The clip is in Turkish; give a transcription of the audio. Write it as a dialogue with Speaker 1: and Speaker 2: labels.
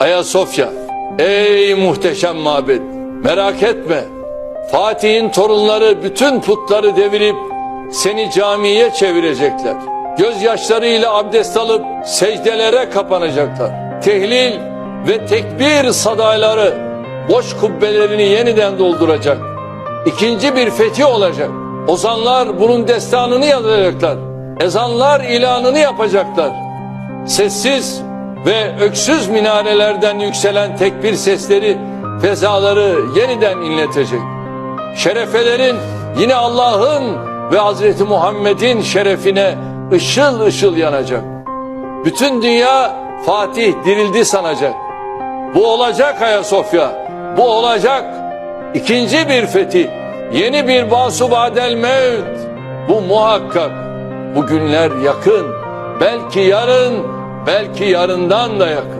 Speaker 1: Ayasofya, ey muhteşem mabet, merak etme. Fatih'in torunları bütün putları devirip seni camiye çevirecekler. Gözyaşlarıyla abdest alıp secdelere kapanacaklar. Tehlil ve tekbir sadayları boş kubbelerini yeniden dolduracak. İkinci bir fethi olacak. Ozanlar bunun destanını yazacaklar. Ezanlar ilanını yapacaklar. Sessiz ve öksüz minarelerden yükselen tekbir sesleri fezaları yeniden inletecek. Şerefelerin yine Allah'ın ve Hazreti Muhammed'in şerefine ışıl ışıl yanacak. Bütün dünya Fatih dirildi sanacak. Bu olacak Ayasofya. Bu olacak. İkinci bir fetih. Yeni bir basubadel mevt. Bu muhakkak. Bu günler yakın. Belki yarın, belki yarından da yakın.